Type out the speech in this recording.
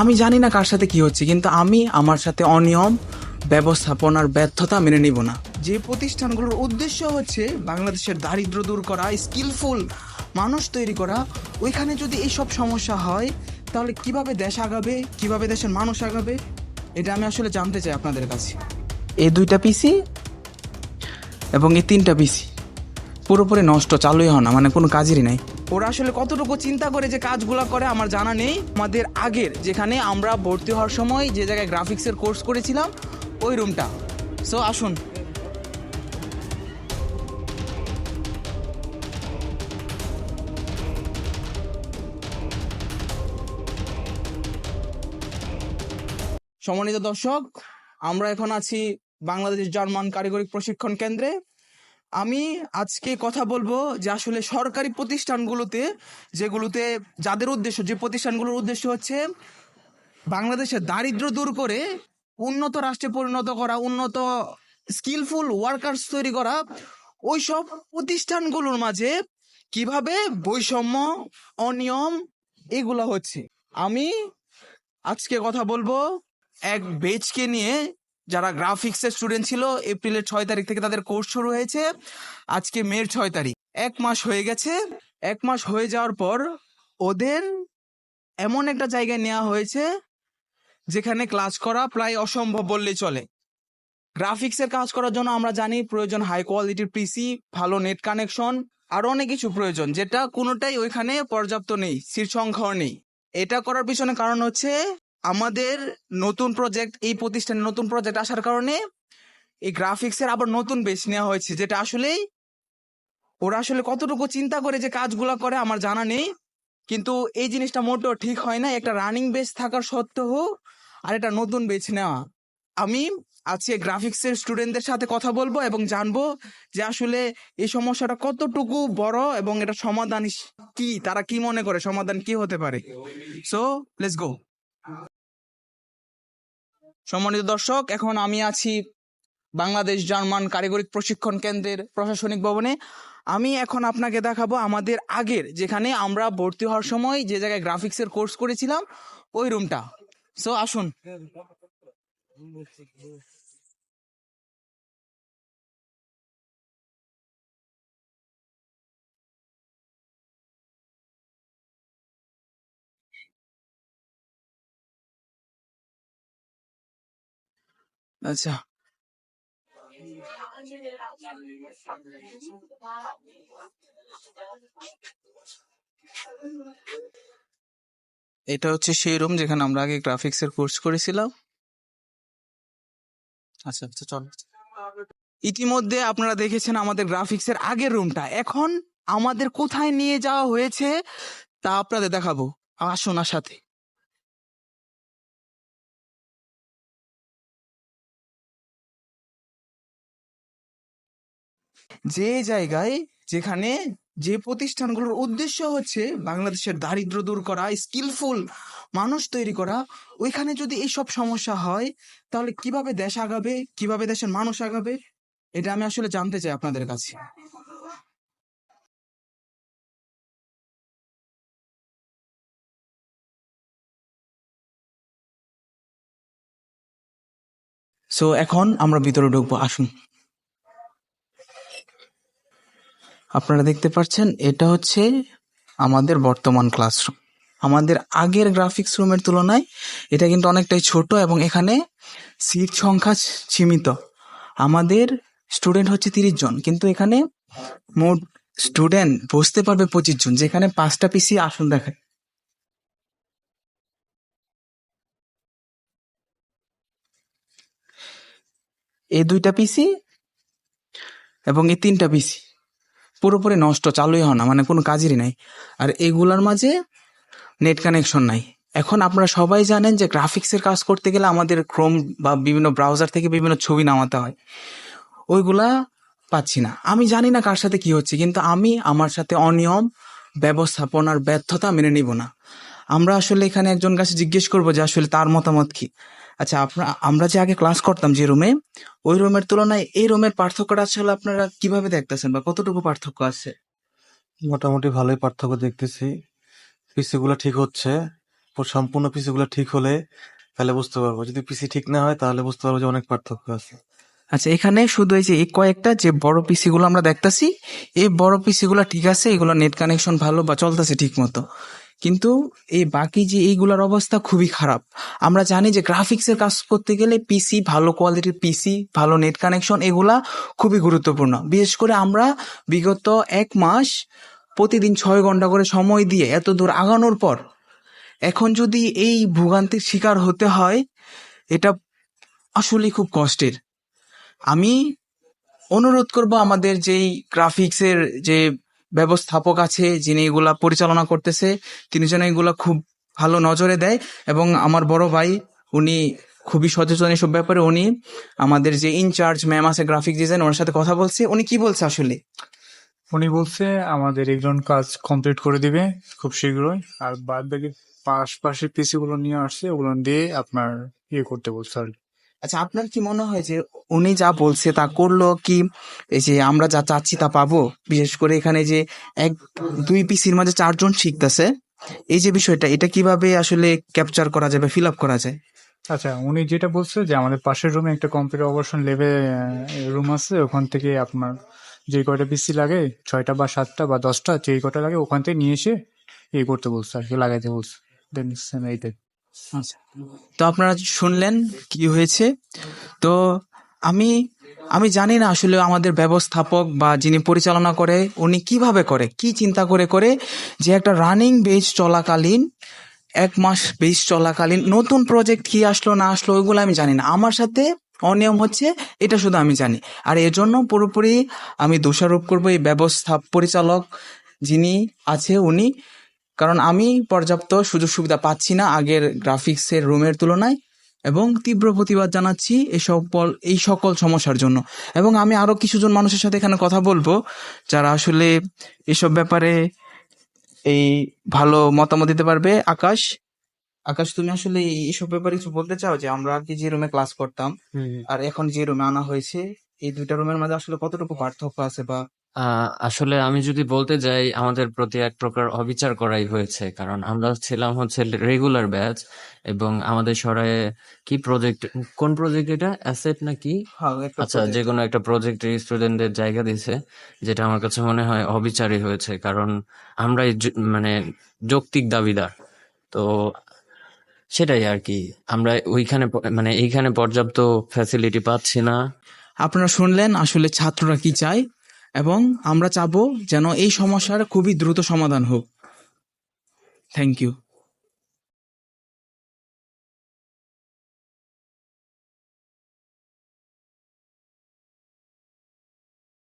আমি জানি না কার সাথে কি হচ্ছে, কিন্তু আমি আমার সাথে অনিয়ম, ব্যবস্থাপনার ব্যর্থতা মেনে নিব না। যে প্রতিষ্ঠানগুলোর উদ্দেশ্য হচ্ছে বাংলাদেশের দারিদ্র দূর করা স্কিলফুল মানুষ তৈরি করা, ওইখানে যদি এইসব সমস্যা হয়, তাহলে কীভাবে দেশ আগাবে, কীভাবে দেশের মানুষ আগাবে, এটা আমি আসলে জানতে চাই আপনাদের কাছে। এই দুইটা পিসি এবং এই তিনটা পিসি পুরোপুরি নষ্ট, চালুই হয় না মানে কোনো কাজেরই নাই। ওরা আসলে কতটুকু চিন্তা করে যে কাজগুলো করে আমার জানা নেই। আমাদের আগের, যেখানে আমরা ভর্তি হওয়ার সময় যে জায়গায় গ্রাফিক্সের কোর্স করেছিলাম, ওই রুমটা সো আসুন। সম্মানিত দর্শক, আমরা এখন আছি বাংলাদেশ জার্মান কারিগরি প্রশিক্ষণ কেন্দ্রে। আমি আজকে কথা বলব যে আসলে সরকারি প্রতিষ্ঠানগুলোতে, যেগুলোতে যাদের উদ্দেশ্য, যে প্রতিষ্ঠানগুলোর উদ্দেশ্য হচ্ছে বাংলাদেশের দারিদ্র দূর করে উন্নত রাষ্ট্রে পরিণত করা, উন্নত স্কিলফুল ওয়ার্কার্স তৈরি করা, ওইসব প্রতিষ্ঠানগুলোর মাঝে কীভাবে বৈষম্য, অনিয়ম এগুলো হচ্ছে। আমি আজকে কথা বলব এক বেচকে নিয়ে যারা গ্রাফিক্সের স্টুডেন্ট ছিল এপ্রিলের ছয় তারিখ থেকে তাদের কোর্স শুরু হয়েছে। আজকে মের ছয় তারিখ। এক মাস হয়ে গেছে। এক মাস হয়ে যাওয়ার পর ওদের এমন একটা জায়গায় নেওয়া হয়েছে, যেখানে ক্লাস করা প্রায় অসম্ভব বললেই চলে। গ্রাফিক্সের কাজ করার জন্য আমরা জানি প্রয়োজন হাই কোয়ালিটির পিসি ভালো নেট কানেকশন আরও অনেক কিছু প্রয়োজন, যেটা কোনোটাই ওইখানে পর্যাপ্ত নেই সংখ্যাও নেই। এটা করার পিছনে কারণ হচ্ছে আমাদের নতুন প্রজেক্ট এই প্রতিষ্ঠানে নতুন প্রজেক্ট আসার কারণে এই গ্রাফিক্সের আবার নতুন বেশ নেওয়া হয়েছে, যেটা আসলেই ওরা আসলে কতটুকু চিন্তা করে যে কাজগুলো করে আমার জানা নেই। কিন্তু এই জিনিসটা মোটেও ঠিক হয় না একটা রানিং বেস থাকার সত্ত্বেও আর এটা নতুন বেচ নেওয়া। আমি আজকে গ্রাফিক্সের স্টুডেন্টদের সাথে কথা বলব এবং জানব যে আসলে এই সমস্যাটা কতটুকু বড় এবং এটা সমাধান কি, তারা কি মনে করে, সমাধান কি হতে পারে। সো লেটস গো সম্মানিত দর্শক, এখন আমি আছি বাংলাদেশ জার্মান কারিগরিক প্রশিক্ষণ কেন্দ্রের প্রশাসনিক ভবনে। আমি এখন আপনাকে দেখাবো আমাদের আগের, যেখানে আমরা ভর্তি হওয়ার সময় যে জায়গায় গ্রাফিক্সের কোর্স করেছিলাম, ওই রুমটা। সো আসুন। আচ্ছা এটা হচ্ছে সেই রুম যেখানে আমরা আগে গ্রাফিক্সের কোর্স করেছিলাম। আচ্ছা আচ্ছা চল। ইতিমধ্যে আপনারা দেখেছেন আমাদের গ্রাফিক্সের আগের রুমটা এখন আমাদের কোথায় নিয়ে যাওয়া হয়েছে তা আপনাদের দেখাবো। আসুন সাথে যে জায়গায় যেখানে যে প্রতিষ্ঠানগুলোর উদ্দেশ্য হচ্ছে বাংলাদেশের দারিদ্র দূর করা স্কিলফুল মানুষ তৈরি করা, ওইখানে যদি এইসব সমস্যা হয়, তাহলে কীভাবে দেশ আগাবে, কীভাবে দেশের মানুষ আগাবে, এটা আমি আসলে জানতে চাই আপনাদের কাছে। সো এখন আমরা ভিতরে ঢুকবো, আসুন। আপনারা দেখতে পাচ্ছেন, এটা হচ্ছে আমাদের বর্তমান ক্লাসরুম আমাদের আগের গ্রাফিক্স রুমের তুলনায় এটা কিন্তু অনেকটাই ছোট এবং এখানে সিট সংখ্যা সীমিত। আমাদের স্টুডেন্ট হচ্ছে তিরিশ জন, কিন্তু এখানে মোট স্টুডেন্ট বসতে পারবে পঁচিশ জন, যেখানে পাঁচটা পিসি আসন দেখায়। এই দুইটা পিসি এবং এই তিনটা পিসি পুরোপুরি নষ্ট, চালুই হয় না মানে কোনো কাজেরই নাই। আর এগুলার মাঝে নেট কানেকশন নাই। এখন আপনারা সবাই জানেন যে গ্রাফিক্সের কাজ করতে গেলে আমাদের ক্রোম বা বিভিন্ন ব্রাউজার থেকে বিভিন্ন ছবি নামাতে হয়। ওইগুলা পাচ্ছি না। আমি জানি না কার সাথে কি হচ্ছে, কিন্তু আমি আমার সাথে অনিয়ম ব্যবস্থাপনার ব্যর্থতা মেনে নিব না। আমরা আসলে এখানে একজন কাছে জিজ্ঞেস করব যে আসলে তার মতামত কি? আচ্ছা আপনার আমরা যে আগে ক্লাস করতাম যে রুমে ওই রুমের তুলনায় এই রুমের পার্থক্যটা আসলে আপনারা কীভাবে দেখতেছেন বা কতটুকু পার্থক্য আছে? মোটামুটি ভালোই পার্থক্য দেখতেছি। পিসিগুলো ঠিক হচ্ছে। সম্পূর্ণ পিসিগুলো ঠিক হলে তাহলে বুঝতে পারব। যদি পিসি ঠিক না হয় তাহলে বুঝতে পারব যে অনেক পার্থক্য আছে। আচ্ছা এখানে শুধু এই যে এই কয়েকটা যে বড় পিসি গুলো আমরা দেখতাছি এই বড় পিসি গুলো ঠিক আছে এগুলো নেট কানেকশন ভালো বা চলতেছে ঠিক মতো কিন্তু এই বাকি যে এইগুলোর অবস্থা খুবই খারাপ। আমরা জানি যে গ্রাফিক্সের কাজ করতে গেলে পিসি ভালো কোয়ালিটির পিসি ভালো নেট কানেকশন এগুলা খুবই গুরুত্বপূর্ণ। বিশেষ করে আমরা বিগত এক মাস প্রতিদিন ছয় ঘণ্টা করে সময় দিয়ে এত দূর আগানোর পর এখন যদি এই ভোগান্তির শিকার হতে হয়, এটা আসলে খুব কষ্টের। আমি অনুরোধ করব আমাদের যেই গ্রাফিক্সের যে ব্যবস্থাপক আছে যিনি এগুলা পরিচালনা করতেছে। তিনি যেন এগুলা খুব ভালো নজরে দেয় এবং আমার বড় ভাই, উনি খুবই সচেতন এসব ব্যাপারে। উনি আমাদের যে ইনচার্জ ম্যাম আছে গ্রাফিক ডিজাইন ওনার সাথে কথা বলছে। উনি কি বলছে আসলে? উনি বলছে, আমাদের একজন কাজ কমপ্লিট করে দিবে, খুব শীঘ্রই। আর বাদ বাকি পাশপাশি পিসি গুলো নিয়ে আসছে, ওগুলো দিয়ে আপনার ইয়ে করতে বলছে আর কি। আচ্ছা আপনার কি মনে হয় যে উনি যা বলছে তা করল কি? এই যে আমরা যা চাচ্ছি তা পাবো? বিশেষ করে এখানে যে এক, দুই পিসির মাঝে চারজন শিখতেছে। এই যে বিষয়টা, এটা কীভাবে আসলে ক্যাপচার করা যায় বা ফিল আপ করা যায়? আচ্ছা উনি যেটা বলছে যে আমাদের পাশের রুমে একটা কম্পিউটার অপারেশন লেবে রুম আছে। ওখান থেকে আপনার যে কয়টা পিসি লাগে, ছয়টা বা সাতটা বা দশটা, যেই কটা লাগে, ওখান থেকে নিয়ে এসে ইয়ে করতে বলছে আর কি, লাগাইতে বলছে। দেন এইটাই। তো আপনারা শুনলেন কি হয়েছে? তো আমি আমি জানি না আসলে আমাদের ব্যবস্থাপক বা যিনি পরিচালনা করে, উনি কীভাবে করে, কি চিন্তা করে করে যে একটা রানিং বেজ চলাকালীন, এক মাস বেজ চলাকালীন নতুন প্রজেক্ট কি আসলো, না আসলো, ওইগুলো আমি জানি না। আমার সাথে অনিয়ম হচ্ছে, এটা শুধু আমি জানি। আর এর জন্য পুরোপুরি আমি দোষারোপ করব এই ব্যবস্থা, পরিচালক যিনি আছে, উনি কারণ আমি পর্যাপ্ত সুযোগ সুবিধা পাচ্ছি না আগের গ্রাফিক্সের রুমের তুলনায় এবং তীব্র প্রতিবাদ জানাচ্ছি এই সকল এই সকল সমস্যার জন্য। এবং আমি আরও কিছুজন মানুষের সাথে এখানে কথা বলব যারা আসলে এসব ব্যাপারে এই ভালো মতামত দিতে পারবে। আকাশ আকাশ তুমি আসলে এইসব ব্যাপারে কিছু বলতে চাও যে আমরা আগে যে রুমে ক্লাস করতাম আর এখন যে রুমে আনা হয়েছে এই দুইটা রুমের মাঝে আসলে কতটুকু পার্থক্য আছে বা আহ, আসলে আমি যদি বলতে যাই আমাদের প্রতি এক প্রকার অবিচার করাই হয়েছে। কারণ আমরা ছিলাম হচ্ছে রেগুলার ব্যাচ এবং আমাদের সরায়ে কি প্রজেক্ট কোন প্রজেক্ট এটা? অ্যাসেট নাকি আচ্ছা। যে কোনো একটা প্রজেক্টে স্টুডেন্টদের জায়গা দিছে যেটা আমার কাছে মনে হয় অবিচারই হয়েছে। কারণ আমরাই মানে যৌক্তিক দাবিদার। তো সেটাই আর কি। আমরা ওইখানে মানে এইখানে পর্যাপ্ত ফ্যাসিলিটি পাচ্ছি না। আপনারা শুনলেন আসলে ছাত্ররা কি চায়? এবং আমরা চাবো যেন এই সমস্যার খুবই দ্রুত সমাধান হোক। Thank you